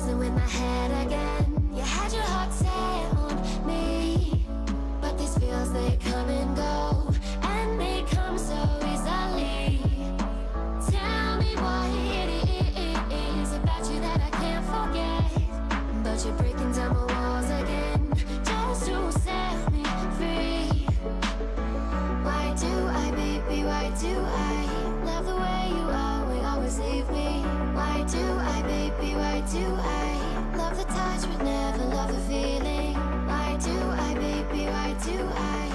messing with my head. Why do I love the touch but never love the feeling? Why do I, baby? Why do I?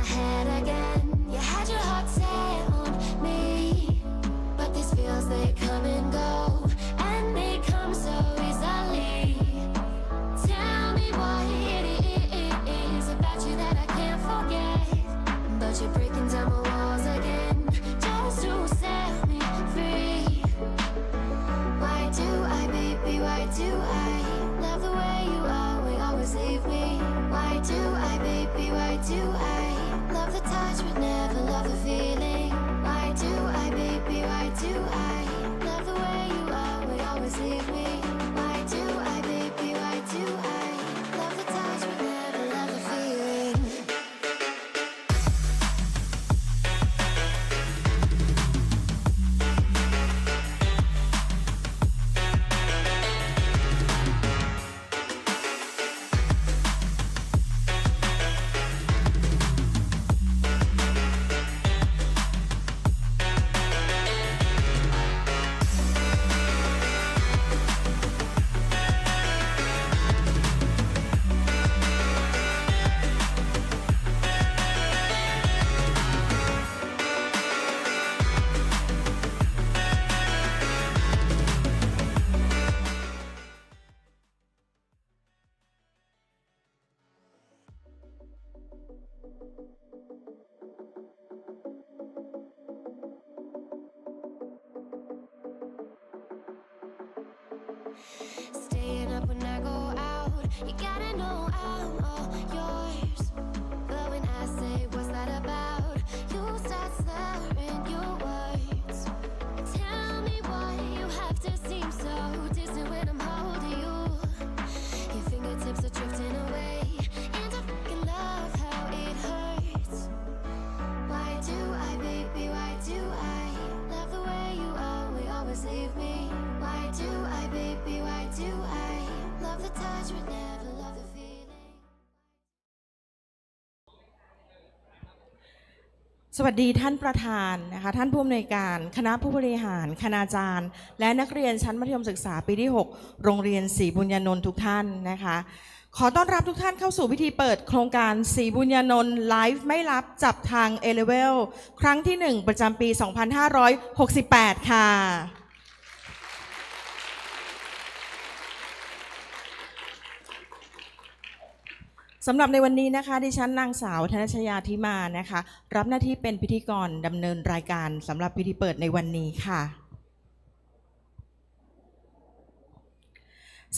again. You had your heart set on me, but these feels they come and go, and they come so easily. Tell me it is about you that I can't forget, but you're breaking down my walls again, just to set me free. Why do I, baby? Why do I love the way you always leave me. Why do I, baby? Why do I? Do I, baby, why do I love the way you are? We always leave me สวัสดีท่านประธานนะคะท่านผู้อำนวยการคณะผู้บริหาร คณาจารย์ และนักเรียนชั้นมัธยมศึกษาปีที่ 6 โรงเรียนศรีบุญญานนท์ทุกท่านนะคะ ขอต้อนรับทุกท่านเข้าสู่พิธีเปิดโครงการศรีบุญญานนท์ไลฟ์ไม่รับจับทางเอเลเวลครั้งที่ 1 ประจำปี 2568 ค่ะ สำหรับในวันนี้นะคะดิฉันนางสาวธนชยาธิมานะคะ รับหน้าที่เป็นพิธีกรดำเนินรายการสำหรับพิธีเปิดในวันนี้ค่ะ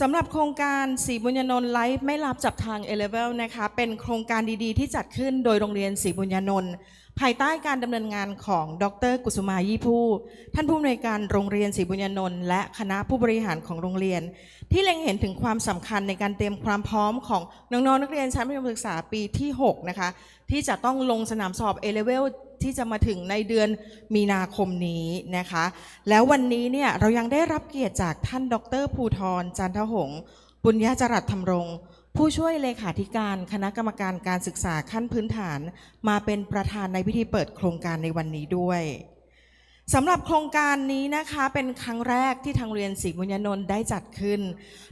สำหรับโครงการสีบุญญนนท์ไลฟ์ไม่รับจับทางเอเลเวลนะคะเป็นโครงการดีๆ ที่จัดขึ้นโดยโรงเรียนศรีบุญญนนท์ภายใต้การดำเนินงานของดร กุสุมายี่ผู้ ท่านผู้อำนวยการโรงเรียนศรีบุญญนนท์และคณะผู้บริหารของโรงเรียน ที่เล็งเห็นถึงความสำคัญในการเตรียมความพร้อมของน้องๆนักเรียนชั้นมัธยมศึกษาปีที่ 6 นะคะ ที่จะต้องลงสนามสอบ A level ที่จะมาถึงในเดือนมีนาคมนี้นะคะ แล้ววันนี้เนี่ยเรายังได้รับเกียรติจากท่านดรภูทรจันทหงษ์ปุญญาจรัสธรรมรง ผู้ช่วยเลขาธิการคณะกรรมการการศึกษาขั้นพื้นฐาน มาเป็นประธานในพิธีเปิดโครงการในวันนี้ด้วย สำหรับโครงการนี้นะคะเป็นครั้งแรกที่ทางเรียนศรีบุญญนนท์ได้จัดขึ้น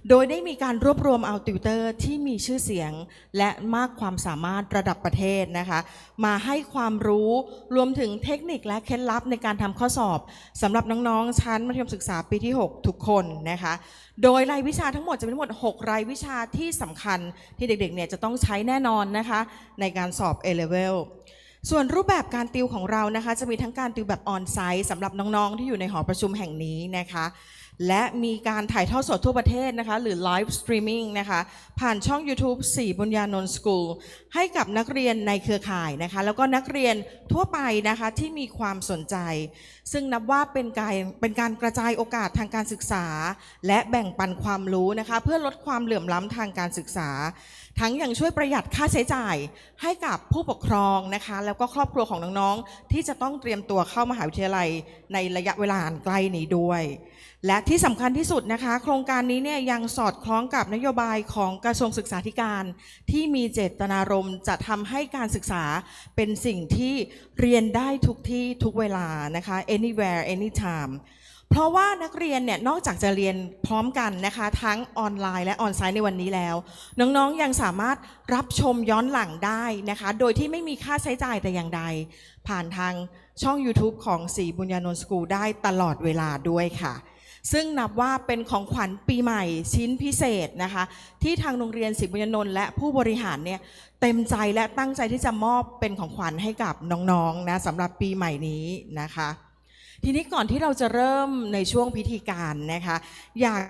โดยได้มีการรวบรวมเอาติวเตอร์ที่มีชื่อเสียง และมากความสามารถระดับประเทศนะคะ มาให้ความรู้รวมถึงเทคนิคและเคล็ดลับในการทำข้อสอบสำหรับน้องๆ ชั้นมัธยมศึกษาปีที่ 6 ทุกคนนะคะ โดยรายวิชาทั้งหมดจะมีทั้งหมด 6 รายวิชาที่สำคัญที่เด็กๆเนี่ยจะต้องใช้แน่นอนนะคะในการสอบ A-Level ส่วนรูปแบบการติวของเรานะคะ จะมีทั้งการติวแบบออนไซต์สำหรับน้องๆ ที่อยู่ในหอประชุมแห่งนี้นะคะ และมีการถ่ายทอดสดทั่วประเทศนะคะ หรือไลฟ์สตรีมมิ่งนะคะ ผ่านช่อง YouTube 4บุญญานนท์สกูลให้กับนักเรียนในเครือข่ายนะคะ แล้วก็นักเรียนทั่วไปนะคะที่มีความสนใจ ซึ่งนับว่าเป็นการเป็นการกระจายโอกาสทางการศึกษา และแบ่งปันความรู้นะคะ เพื่อลดความเหลื่อมล้ำทางการศึกษา ทั้งยังช่วยประหยัดค่าใช้จ่ายให้กับผู้ปกครองนะคะ แล้วก็ครอบครัวของน้องๆ ที่จะต้องเตรียมตัวเข้ามหาวิทยาลัยในระยะเวลาอันใกล้นี้ด้วย และที่สำคัญที่สุดนะคะ โครงการนี้เนี่ยยังสอดคล้องกับนโยบายของกระทรวงศึกษาธิการ ที่มีเจตนารมณ์จะทำให้การศึกษาเป็นสิ่งที่เรียนได้ทุกที่ทุกเวลานะคะ anywhere anytime เพราะว่านักเรียนเนี่ยนอกจากจะเรียนพร้อมกันนะคะ ทั้งออนไลน์และออนไซต์ในวันนี้แล้ว น้องๆยังสามารถรับชมย้อนหลังได้นะคะ โดยที่ไม่มีค่าใช้จ่ายแต่อย่างใด ผ่านทางช่อง YouTube ของสีบุญญานนท์สกูลได้ตลอดเวลาด้วยค่ะ ซึ่งนับว่าเป็นของขวัญปีใหม่ชิ้นพิเศษนะคะ ที่ทางโรงเรียนศรีบุญญานนท์และผู้บริหารเนี่ยเต็มใจและตั้งใจที่จะมอบเป็นของขวัญให้กับน้องๆนะสำหรับปีใหม่นี้นะคะ ทีนี้ก่อนที่เราจะเริ่มในช่วงพิธีการนะคะ อยาก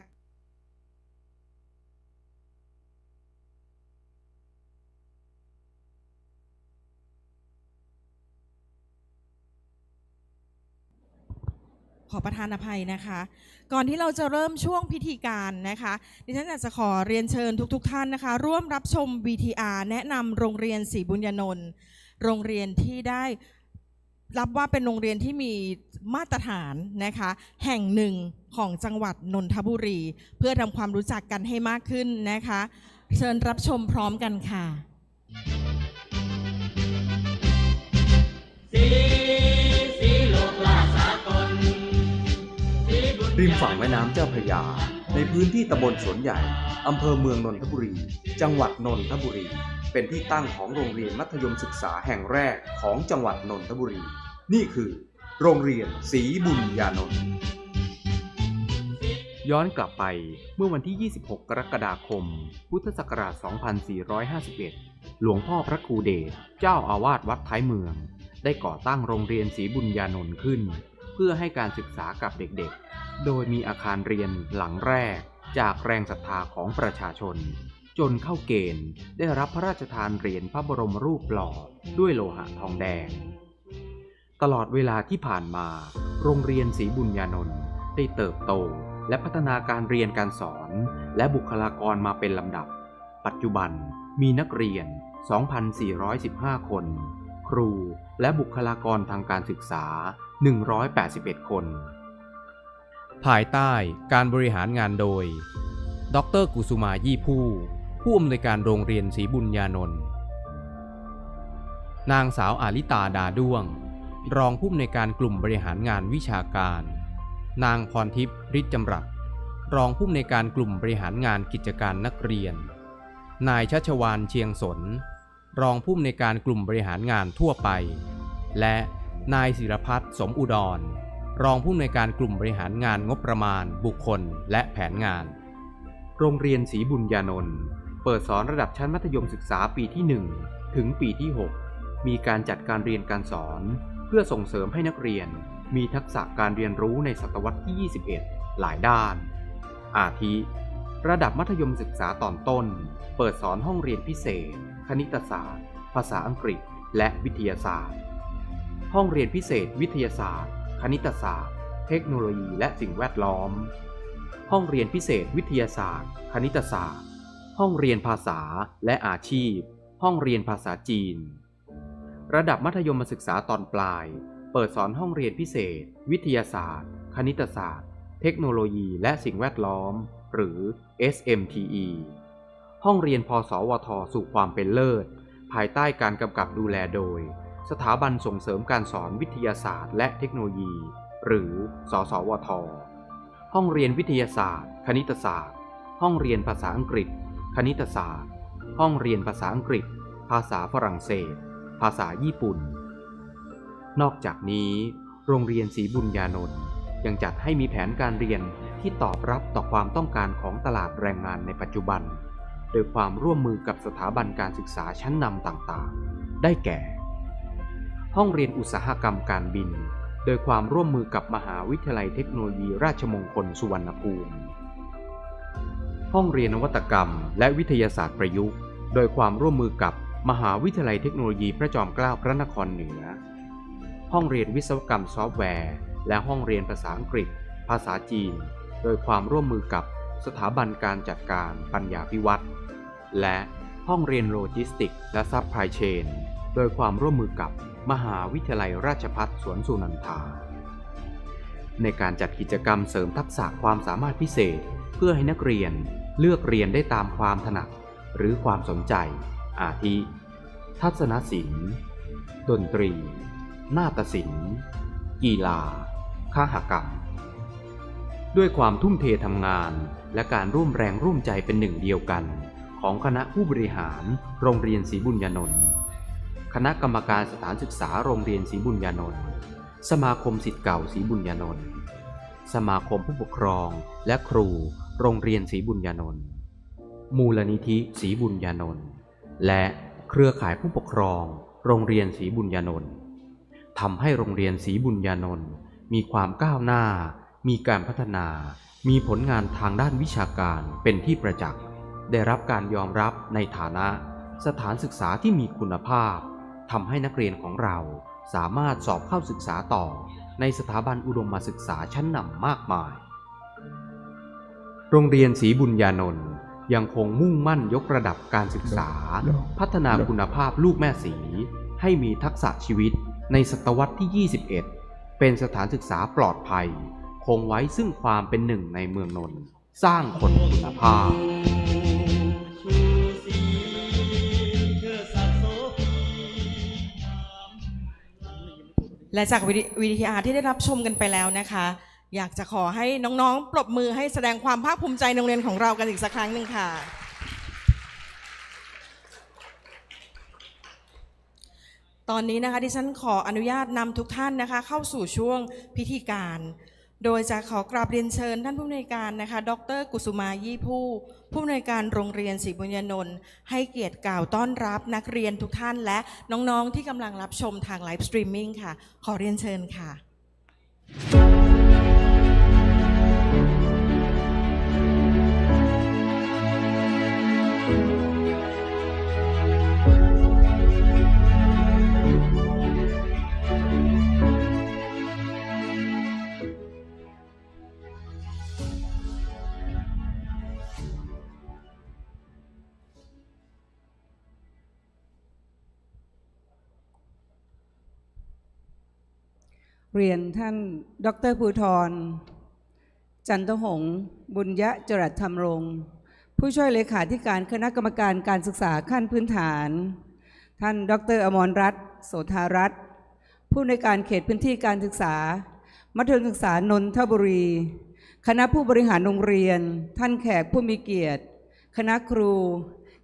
ขอประทานอภัยนะคะ ก่อนที่เราจะเริ่มช่วงพิธีการนะคะ ดิฉันอยากจะขอเรียนเชิญทุกๆทท่านนะคะ ร่วมรับชม VTR แนะนำโรงเรียนศรีบุญญนนท์โรงเรียนที่ได้ รับว่าเป็นโรงเรียนที่มีมาตรฐานนะคะ แห่งหนึ่งของจังหวัดนนทบุรี เพื่อทำความรู้จักกันให้มากขึ้นนะคะ เชิญรับชมพร้อมกันค่ะ ริมฝั่งแม่น้ำเจ้าพระยา ในพื้นที่ตำบลสวนใหญ่ อำเภอเมืองนนทบุรี จังหวัดนนทบุรี เป็นที่ตั้งของโรงเรียนมัธยมศึกษาแห่งแรกของจังหวัดนนทบุรี นี่คือ โรงเรียนศรีบุญญานนท์ย้อนกลับไปเมื่อวันที่ 26 กรกฎาคม พุทธศักราช 2451 หลวงพ่อพระครูเดช เจ้าอาวาสวัดท้ายเมือง ได้ก่อตั้งโรงเรียนศรีบุญญานนท์ขึ้น เพื่อให้การศึกษากับเด็กๆ โดยมีอาคารเรียนหลังแรก จากแรงศรัทธาของประชาชน จนเข้าเกณฑ์ ได้รับพระราชทานเหรียญพระบรมรูปหล่อด้วยโลหะทองแดง ตลอดเวลาที่ผ่านมา โรงเรียนศรีบุญญานนท์ได้เติบโตและพัฒนาการเรียนการสอน และบุคลากรมาเป็นลำดับ ปัจจุบันมีนักเรียน 2,415 คน ครูและบุคลากรทางการศึกษา 181 คน ภายใต้การบริหารงานโดย ดรกุสุมายี่ผู้ ผู้อำนวยการโรงเรียนศรีบุญญานนท์ นางสาวอาลิตาดาด้วง รองผู้อำนวยการกลุ่มบริหารงานวิชาการ นางพรทิพย์ฤทธิ์จำรัดรองผู้อำนวยการกลุ่มบริหารงานกิจการนักเรียน นายชัชวานเชียงสน รองผู้อำนวยการกลุ่มบริหารงานทั่วไป และ นายศิรพัฒน์สมอุดร รองผู้อำนวยการกลุ่มบริหารงานงบประมาณ บุคคล และแผนงาน โรงเรียนศรีบุญญานนท์เปิดสอนระดับชั้นมัธยมศึกษาปีที่ 1 ถึงปีที่ 6 มีการจัดการเรียนการสอน เพื่อส่งเสริมให้นักเรียน มีทักษะการเรียนรู้ในศตวรรษที่ 21 หลายด้าน อาทิ ระดับมัธยมศึกษาตอนต้น เปิดสอนห้องเรียนพิเศษ คณิตศาสตร์ ภาษาอังกฤษ และวิทยาศาสตร์ ห้องเรียนพิเศษ วิทยาศาสตร์ คณิตศาสตร์ เทคโนโลยี และสิ่งแวดล้อม ห้องเรียนพิเศษ วิทยาศาสตร์ คณิตศาสตร์ ห้องเรียนภาษาและอาชีพ ห้องเรียนภาษาจีน ระดับมัธยมศึกษาตอนปลาย เปิดสอนห้องเรียนพิเศษ วิทยาศาสตร์ คณิตศาสตร์ เทคโนโลยีและสิ่งแวดล้อม หรือ SMTE ห้องเรียนพสวท สู่ความเป็นเลิศ ภายใต้การกำกับดูแลโดย สถาบันส่งเสริมการสอนวิทยาศาสตร์ และเทคโนโลยี หรือ สสวท ห้องเรียนวิทยาศาสตร์ คณิตศาสตร์ ห้องเรียนภาษาอังกฤษ คณิตศาสตร์ ห้องเรียนภาษาอังกฤษ ภาษาฝรั่งเศส ภาษาญี่ปุ่น นอกจากนี้ โรงเรียนศรีบุญญานนท์ยังจัดให้มีแผนการเรียนที่ตอบรับต่อความต้องการของตลาดแรงงานในปัจจุบัน โดยความร่วมมือกับสถาบันการศึกษาชั้นนำต่างๆ ได้แก่ ห้องเรียนอุตสาหกรรมการบิน โดยความร่วมมือกับมหาวิทยาลัยเทคโนโลยีราชมงคลสุวรรณภูมิ ห้องเรียนนวัตกรรม และวิทยาศาสตร์ประยุกต์ โดยความร่วมมือกับมหาวิทยาลัยเทคโนโลยีพระจอมเกล้าพระนครเหนือ ห้องเรียนวิศวกรรมซอฟต์แวร์ และห้องเรียนภาษาอังกฤษ ภาษาจีน โดยความร่วมมือกับสถาบันการจัดการปัญญาพิวัตรและห้องเรียนโลจิสติก และซัพพลายเชน โดยความร่วมมือกับ มหาวิทยาลัยราชภัฏสวนสุนันทา ในการจัดกิจกรรมเสริมทักษะความสามารถพิเศษ เพื่อให้นักเรียนเลือกเรียนได้ตามความถนัด หรือความสนใจ อาทิ ทัศนศิลป์ ดนตรี นาฏศิลป์ กีฬาข้าหกรรม ด้วยความทุ่มเททำงาน และการร่วมแรงร่วมใจเป็นหนึ่งเดียวกัน ของคณะผู้บริหาร โรงเรียนศรีบุญญนนท์ คณะกรรมการสถานศึกษาโรงเรียนศรีบุญญานนท์สมาคมสิทธิ์เก่าศรีบุญญานนท์สมาคมผู้ปกครองและครู โรงเรียนศรีบุญญานนท์มูลนิธิศรีบุญญานนท์และเครือข่ายผู้ปกครอง โรงเรียนศรีบุญญานนท์ทำให้โรงเรียนศรีบุญญานนท์มีความก้าวหน้า มีการพัฒนา มีผลงานทางด้านวิชาการเป็นที่ประจักษ์ ได้รับการยอมรับในฐานะสถานศึกษาที่มีคุณภาพ ทำให้นักเรียนของเราสามารถสอบเข้าศึกษาต่อในสถาบันอุดมศึกษาชั้นนำมากมาย โรงเรียนศรีบุญญานนท์ยังคงมุ่งมั่นยกระดับการศึกษา พัฒนาคุณภาพลูกแม่สี ให้มีทักษะชีวิตในศตวรรษที่ 21 เป็นสถานศึกษาปลอดภัย คงไว้ซึ่งความเป็นหนึ่งในเมืองนนท์สร้างคนคุณภาพ และจากวิดีอาร์ที่ได้รับชมกันไปแล้วนะคะ อยากจะขอให้น้องๆ ปรบมือให้แสดงความภาคภูมิใจในโรงเรียนของเรากันอีกสักครั้งหนึ่งค่ะ ตอนนี้นะคะที่ฉันขออนุญาตนำทุกท่านนะคะ เข้าสู่ช่วงพิธีการ โดยจะขอกราบเรียนเชิญท่านผู้อำนวยการนะคะ ดร กุสุมายี่ผู้ ผู้อำนวยการโรงเรียนศรีบุญญนนท์ให้เกียรติกล่าวต้อนรับนักเรียนทุกท่าน และน้องๆที่กำลังรับชมทางไลฟ์สตรีมมิ่งค่ะ ขอเรียนเชิญค่ะ「 เรียนท่านดรภูธร จันทหง บุญยะจรัสธรรมรงค์ผู้ช่วยเลขาธิการคณะกรรมการการศึกษาขั้นพื้นฐาน ท่านดรอมรรัตน์โสธารัตน์ผู้ในการเขตพื้นที่การศึกษา มัธยมศึกษานนทบุรี คณะผู้บริหารโรงเรียน ท่านแขกผู้มีเกียรติ คณะครู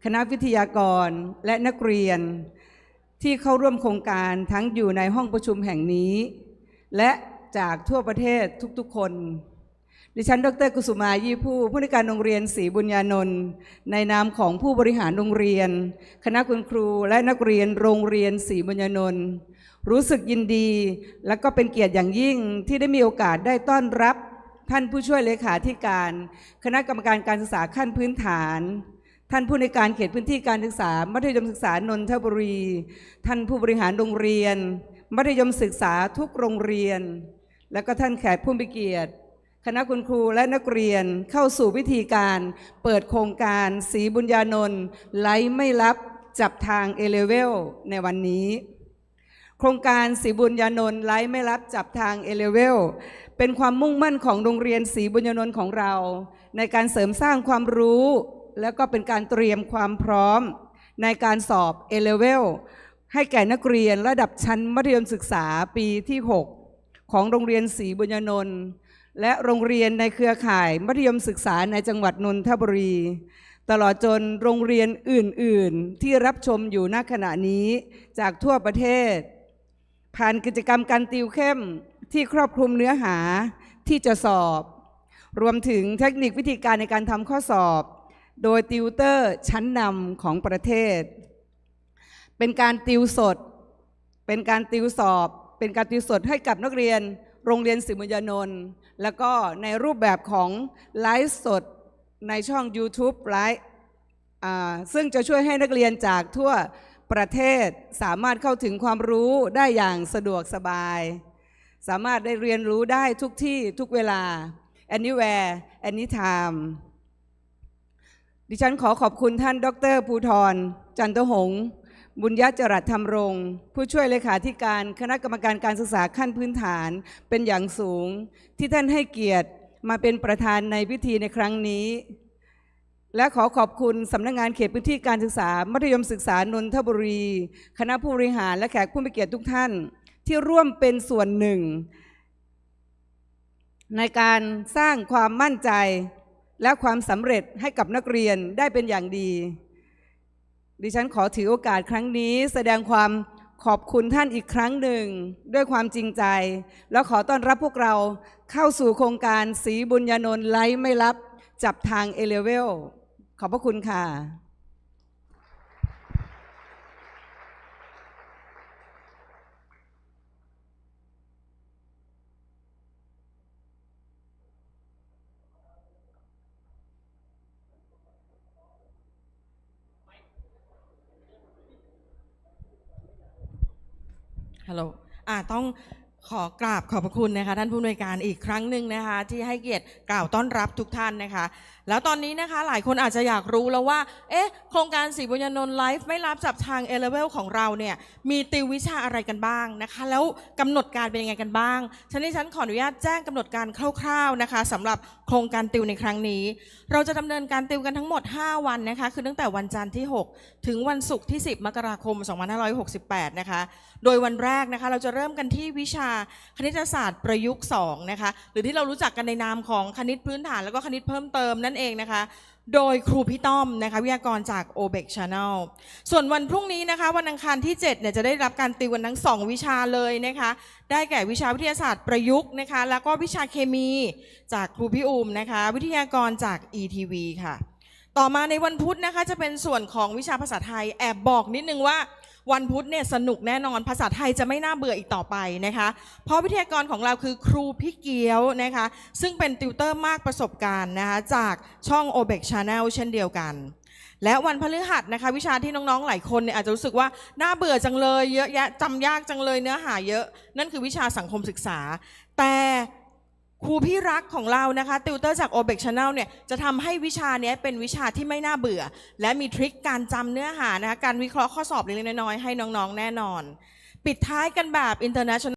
คณะวิทยากรและนักเรียน ที่เข้าร่วมโครงการทั้งอยู่ในห้องประชุมแห่งนี้ และจากทั่วประเทศทุกๆคน ดิฉัน ดรกุสุมายี่ผู้ผู้ในการโรงเรียนศรีบุญญานนท์ในนามของผู้บริหารโรงเรียน คณะคุณครูและนักเรียนโรงเรียนศรีบุญญานนท์รู้สึกยินดี และก็เป็นเกียรติอย่างยิ่งที่ได้มีโอกาสได้ต้อนรับท่านผู้ช่วยเลขาธิการ คณะกรรมการการศึกษาขั้นพื้นฐาน ท่านผู้ในการเขตพื้นที่การศึกษา มัธยมศึกษานนทบุรี ท่านผู้บริหารโรงเรียน มัธยมศึกษาทุกโรงเรียน และก็ท่านแขกผู้มีเกียรติ คณะคุณครูและนักเรียนเข้าสู่วิธีการเปิดโครงการสีบุญญานนท์ไลฟ์ไม่รับจับทางเอเลเวลในวันนี้ โครงการสีบุญญานนท์ไลฟ์ไม่รับจับทางเอเลเวลเป็นความมุ่งมั่นของโรงเรียนสีบุญญานนท์ของเรา ในการเสริมสร้างความรู้ และก็เป็นการเตรียมความพร้อมในการสอบเอเลเวล ให้แก่นักเรียนระดับชั้นมัธยมศึกษาปีที่ 6 ของโรงเรียนศรีบุญญนนท์และโรงเรียนในเครือข่ายมัธยมศึกษาในจังหวัดนนทบุรี ตลอดจนโรงเรียนอื่น ๆ ที่รับชมอยู่ณขณะนี้จากทั่วประเทศ ผ่านกิจกรรมการติวเข้มที่ครอบคลุมเนื้อหาที่จะสอบ รวมถึงเทคนิควิธีการในการทำข้อสอบ โดยติวเตอร์ชั้นนำของประเทศ เป็นการติวสด เป็นการติวสอบ เป็นการติวสดให้กับนักเรียน โรงเรียนศิมุญานนท์แล้วก็ในรูปแบบของไลฟ์สดในช่อง YouTube ไลฟ์ซึ่งจะช่วยให้นักเรียนจากทั่วประเทศสามารถเข้าถึงความรู้ได้อย่างสะดวกสบาย สามารถได้เรียนรู้ได้ทุกที่ทุกเวลา anywhere anytime ดิฉันขอขอบคุณท่าน ดรภูธรจันทหงษ์ บุญยจรัสธรรมรงค์ผู้ช่วยเลขาธิการคณะกรรมการการศึกษาขั้นพื้นฐานเป็นอย่างสูง ที่ท่านให้เกียรติมาเป็นประธานในพิธีในครั้งนี้ และขอขอบคุณสำนักงงานเขตพื้นที่การศึกษา มัธยมศึกษานนทบุรี คณะผู้บริหารและแขกผู้มีเกียรติทุกท่าน ที่ร่วมเป็นส่วนหนึ่ง ในการสร้างความมั่นใจและความสำเร็จให้กับนักเรียนได้เป็นอย่างดี ดิฉันขอถือโอกาสครั้งนี้แสดงความขอบคุณท่านอีกครั้งหนึ่ง ด้วยความจริงใจ แล้วขอต้อนรับพวกเราเข้าสู่โครงการสีบุญญานนท์ไลฟ์ไม่รับจับทางเอเลเวลขอบพระคุณค่ะ ฮัลโหลอ่าต้องขอกราบขอบพระคุณนะคะท่านผู้อำนวยการอีกครั้งหนึ่งนะคะ ที่ให้เกียรติกล่าวต้อนรับทุกท่านนะคะ แล้วตอนนี้นะคะหลายคนอาจจะอยากรู้แล้วว่า เอ๊ะ โครงการสีบุญญนนท์ไลฟ์ไม่รับจับทางเอเลเวลของเราเนี่ย มีติววิชาอะไรกันบ้างนะคะ แล้วกำหนดการเป็นยังไงกันบ้างฉะนั้นฉันขออนุญาตแจ้งกำหนดการคร่าวๆนะคะสำหรับโครงการติวในครั้งนี้ เราจะดำเนินการติวกันทั้งหมด 5 วันนะคะ คือตั้งแต่วันจันทร์ที่ 6 ถึงวันศุกร์ที่ 10 มกราคม 2568 นะคะ โดยวันแรกนะคะเราจะเริ่มกันที่วิชาคณิตศาสตร์ประยุกต์2นะคะหรือที่เรารู้จักกันในนามของคณิตพื้นฐานแล้วก็คณิตเพิ่มเติมนั่นเองนะคะ โดยครูพี่ต้อมนะคะวิทยากรจาก o b e c Channel ส่วนวันพรุ่งนี้นะคะ วันอังคารที่7เนี่ยจะได้รับการติวกันทั้ง 2 วิชาเลยนะคะ ได้แก่วิชาวิทยาศาสตร์ประยุกต์นะคะ แล้วก็วิชาเคมีจากครูพี่อูมนะคะ วิทยากรจาก ETV ค่ะ ต่อมาในวันพุธนะคะจะเป็นส่วนของวิชาภาษาไทยแอบบอกนิดนึงว่า วันพุธเนี่ยสนุกแน่นอนภาษาไทยจะไม่น่าเบื่ออีกต่อไปนะคะ เพราะวิทยากรของเราคือครูพี่เกียวนะคะ ซึ่งเป็นติวเตอร์มากประสบการณ์นะคะจากช่อง o b e c Channel เช่นเดียวกัน และวันพฤหัสนะคะ วิชาที่น้องๆหลายคนเนี่ยอาจจะรู้สึกว่าน่าเบื่อจังเลย เยอะแยะจำยากจังเลยเนื้อหาเยอะ นั่นคือวิชาสังคมศึกษา แต่ ครูพี่รักของเรานะคะติวเตอร์จาก o b e c Channel เนี่ยจะทำให้วิชาเนี้ยเป็นวิชาที่ไม่น่าเบื่อ และมีทริคการจำเนื้อหานะคะการวิเคราะห์ข้อสอบเล็กๆน้อยๆให้น้องๆ แน่นอน ปิดท้ายกันแบบ international